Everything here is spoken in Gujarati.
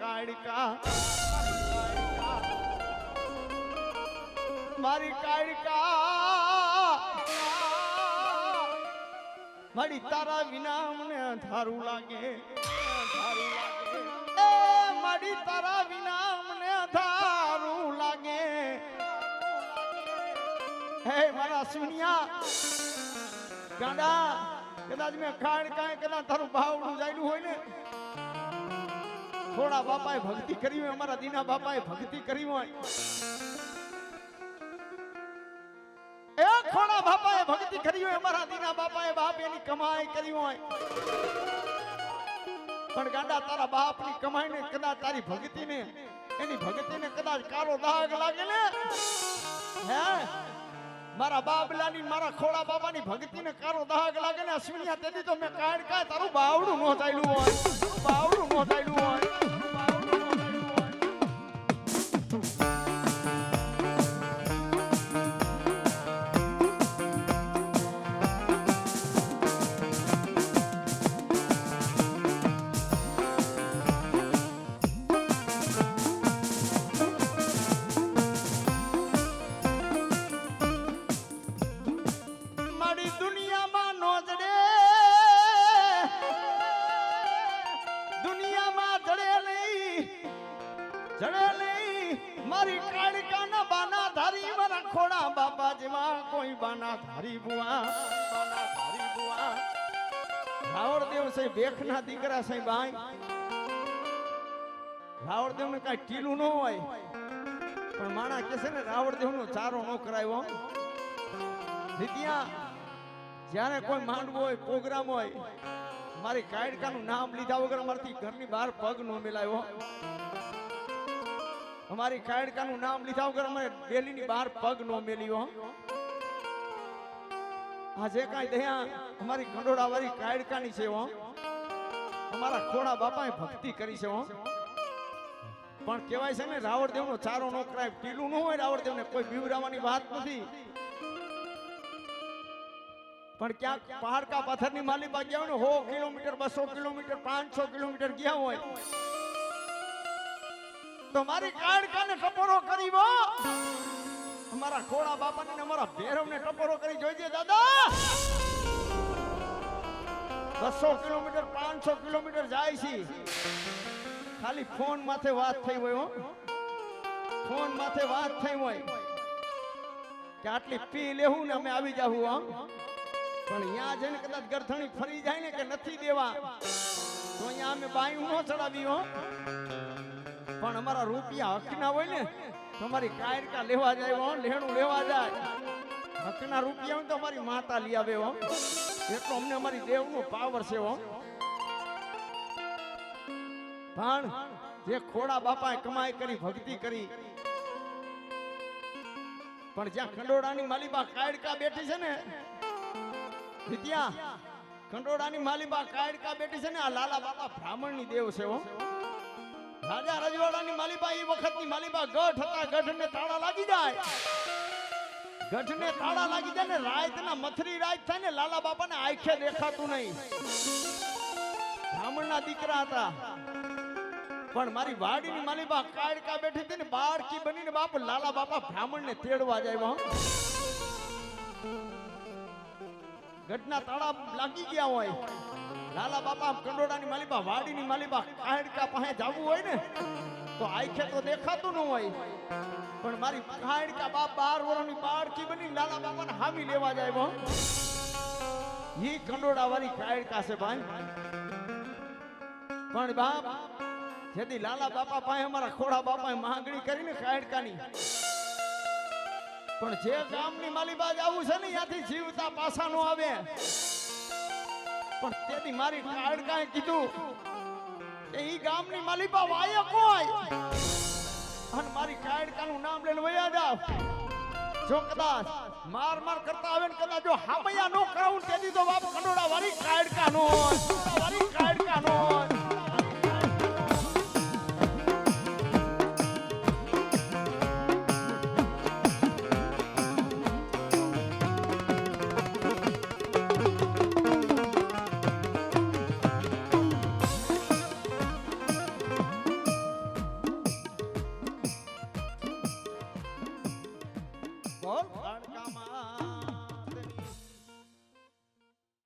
કાળકા મારી કાળકા મારી તારા વિના મને ધારું લાગે. એ મારી તારા વિના મને ધારું લાગે. હે મારા સુનિયા. ગાડા કદાચ મેં ખાણ કાંઈ કદાચ તારું ભાવ જાયલું હોય ને. થોડા બાપાએ ભક્તિ કરી હોય, અમારા દીના બાપાએ ભક્તિ કરી હોય. એ ખોડા બાપાએ ભક્તિ કરી હોય, અમારા દીના કમાઈને કદાચ તારી ભક્તિને, એની ભક્તિને કદાચ કાળો દાગ લાગે ને? હે? મારા બાબલાની, મારા ખોડા બાબાની ભક્તિને કાળો દાગ લાગે ને, અશ્વિનિયા, તેથી તો મેં કાઢ કાઢ તારું બાવડું નો ચાલ્યું હોય. બાવડું નો ચાલ્યું હોય. હોય મારી કાળકાના બાના ધારી મારા ખોડા બાપા જેવા કોઈ બાના ધારી બુઆ બાના ધારી બુઆ. રાવળદેવ છે ભેખના દીકરા છે ભાઈ રાવળદેવ ને કાંઈ ટીલું ન હોય. પણ માણા કે છે ને રાવળદેવ નો ચારો ન કરાયો નિત્યા, જ્યારે કોઈ માંડવો હોય, પ્રોગ્રામ હોય, મારી કાયડકાનું નામ લીધા વગર અમારથી ઘરની બહાર પગ નો મિલાયો. અમારી કાયડકાનું નામ લીધા વગર અમે ડેલીની બહાર પગ નો મેલ્યો આ જે કાંઈ દયા અમારી કંડોળા વાળી કાયડકાની છે, હો. અમારા ખોડા બાપાએ ભક્તિ કરી છે, હો. પણ કહેવાય છે ને, રાવણદેવનો ચારો નો કરાય, પીલું ન હોય રાવણદેવને, કોઈ બીવરાવાની વાત નથી. પણ ક્યાંક પહાડકા પથ્થરની માલી ગયા હોય ને સો કિલોમીટર, બસો કિલોમીટર, પાંચસો કિલોમીટર ગયા હોય. તો મારી કાળકાને ટપોરો કરી વો અમારા ખોડા બાપાને ને અમારા ભેરવને ટપોરો કરી જોઈજે, દાદા. બસો કિલોમીટર, પાંચસો કિલોમીટર જાય છે. ખાલી ફોન માથે વાત થઈ હોય ફોન માથે વાત થઈ હોય. કે આટલી પી લેવું ને અમે આવી જાવું હા. પણ અહીંયા જઈને કદાચ ગરથણી ફરી જાય ને કે નથી દેવા, તો અહીંયા અમે બાયું ન ચડાવી, હો. પણ અમારા રૂપિયા હકના હોય ને, તમારી કાયરકા લેવા જાય હો, લેણું લેવા જાય. હકના રૂપિયા તો અમારી માતા લઈ આવે હો. એટલો અમને અમારી દેવનો પાવર છે હો. પણ જે ખોડા બાપાએ કમાઈ કરી, ભક્તિ કરી. પણ જ્યાં ખંડોળાની માલીબા કાયડકા બેઠી છે ને, વિદ્યા, ખંડોળાની માલીબા કાયડકા બેઠી છે ને, આ લાલા બાપા બ્રાહ્મણની દેવ છે હો. રાજા રજવાડાની માલિબા એ વખતની માલિબા ગઢ હતા, ગઢને તાળા લાગી જાય. ગઢને તાળા લાગી જાય ને રાતના મથરી રાત થાય ને લાલા બાપાને આંખે દેખાતું નહીં. બ્રાહ્મણના દીકરા હતા. પણ મારી વાડીની માલિબા કાળકા બેઠી હતી ને બાળકી બનીને બાપ લાલા બાપા બ્રાહ્મણને તેડવા જાય ઘટના તાળા લાગી ગયા હોય. લાલા બાપા કંડોડાની માલીબા, વાડીની માલિબા કાહડકા પાસે જવું હોય ને, તો આખે તો દેખાતું ન હોય. પણ મારી કાહડકા બાપ બાર વર્ષની બાળકી બની, લાલા બાપાને હામી લેવા જાય હો. ઈ કંડોડા વાળી કાયડકા છે ભાઈ. પણ બાપ, જેથી લાલા બાપા પાસે અમારા ખોડા બાપાએ માંગણી કરીને કાયડકાની પણ જે ગામની માલિબા આવું છે ને, ત્યાંથી જીવતા પાછા નો આવે. તેથી મારી કાળકાએ કીધું. કે ઈ ગામની માલિપા વાયક કોઈ અને મારી કાળકાનું નામ લઈને વયા જાવ. જો કદાચ માર માર કરતા આવે ને કદાચ જો હામૈયા નો કરાવું તેથી તો બાપ કંડોડા વાળી કાળકા નો હોય.